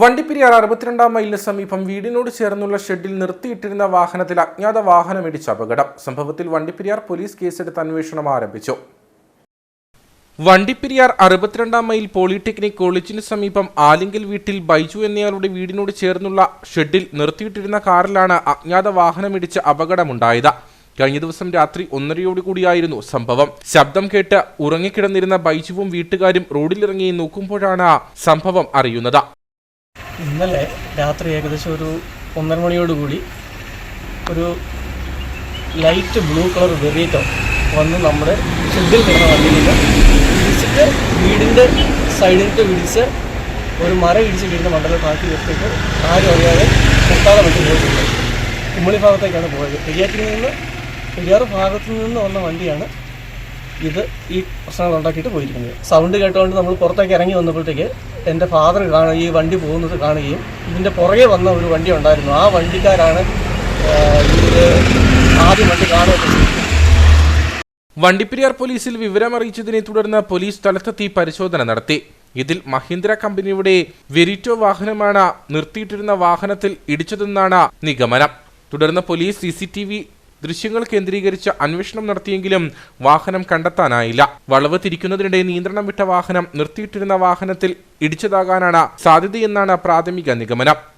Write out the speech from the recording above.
വണ്ടിപ്പെരിയാർ അറുപത്തിരണ്ടാം മൈലിന് സമീപം വീടിനോട് ചേർന്നുള്ള ഷെഡിൽ നിർത്തിയിട്ടിരുന്ന വാഹനത്തിൽ അജ്ഞാത വാഹനമിടിച്ച അപകടം. സംഭവത്തിൽ വണ്ടിപ്പെരിയാർ പോലീസ് കേസെടുത്ത് അന്വേഷണം ആരംഭിച്ചു. വണ്ടിപ്പെരിയാർ അറുപത്തിരണ്ടാം മൈൽ പോളിടെക്നിക് കോളേജിന് സമീപം ആലിങ്കൽ വീട്ടിൽ ബൈജു എന്നയാളുടെ വീടിനോട് ചേർന്നുള്ള ഷെഡിൽ നിർത്തിയിട്ടിരുന്ന കാറിലാണ് അജ്ഞാത വാഹനമിടിച്ച് അപകടമുണ്ടായത്. കഴിഞ്ഞ ദിവസം രാത്രി ഒന്നരയോടുകൂടിയായിരുന്നു സംഭവം. ശബ്ദം കേട്ട് ഉറങ്ങിക്കിടന്നിരുന്ന ബൈജുവും വീട്ടുകാരും റോഡിലിറങ്ങി നോക്കുമ്പോഴാണ് സംഭവം അറിയുന്നത്. ഇന്നലെ രാത്രി ഏകദേശം ഒരു ഒന്നര മണിയോടുകൂടി ഒരു ലൈറ്റ് ബ്ലൂ കളർ വെറീറ്റോ വന്ന് നമ്മുടെ ഷെഡിൽ കിടന്ന വണ്ടിയിൽ ഇടിച്ചിട്ട് വീടിന്റെ സൈഡിലേക്ക് ഇടിച്ച് ഒരു മരം ഇടിച്ച് വീടിന്റെ മണ്ഡലം താക്കി നിർത്തിയിട്ട് ആരും അറിയാതെ മുട്ടാതെ വണ്ടി പോയിട്ടുണ്ട്. കുമ്മളി ഭാഗത്തേക്കാണ് പോയത്. പെരിയാറ്റിൽ നിന്ന് പെരിയാറ് ഭാഗത്തു നിന്ന് വന്ന വണ്ടിയാണ് ഇത് ഈ പ്രശ്നങ്ങൾ ഉണ്ടാക്കിയിട്ട് പോയിരിക്കുന്നത്. സൗണ്ട് കേട്ടുകൊണ്ട് നമ്മൾ പുറത്തേക്ക് ഇറങ്ങി വന്നപ്പോഴത്തേക്ക് എന്റെ ഫാദർ കാണുക ഈ വണ്ടി പോകുന്നത് കാണുകയും ഇതിന്റെ പുറകെ വന്ന ഒരു വണ്ടി ഉണ്ടായിരുന്നു. ആ വണ്ടിക്കാരാണ് ആദ്യം വണ്ടി കാണുക വണ്ടിപ്പെരിയാർ പോലീസിൽ വിവരമറിയിച്ചതിനെ തുടർന്ന് പോലീസ് സ്ഥലത്തെത്തി പരിശോധന നടത്തി. ഇതിൽ മഹീന്ദ്ര കമ്പനിയുടെ വെരിറ്റോ വാഹനമാണ് നിർത്തിയിട്ടിരുന്ന വാഹനത്തിൽ ഇടിച്ചതെന്നാണ് നിഗമനം. തുടർന്ന് പോലീസ് സി ദൃശ്യങ്ങൾ കേന്ദ്രീകരിച്ച് അന്വേഷണം നടത്തിയെങ്കിലും വാഹനം കണ്ടെത്താനായില്ല. വളവ് തിരിക്കുന്നതിനിടെ നിയന്ത്രണം വിട്ട വാഹനം നിർത്തിയിട്ടിരുന്ന വാഹനത്തിൽ ഇടിച്ചതാകാനാണ് സാധ്യതയെന്നാണ് പ്രാഥമിക നിഗമനം.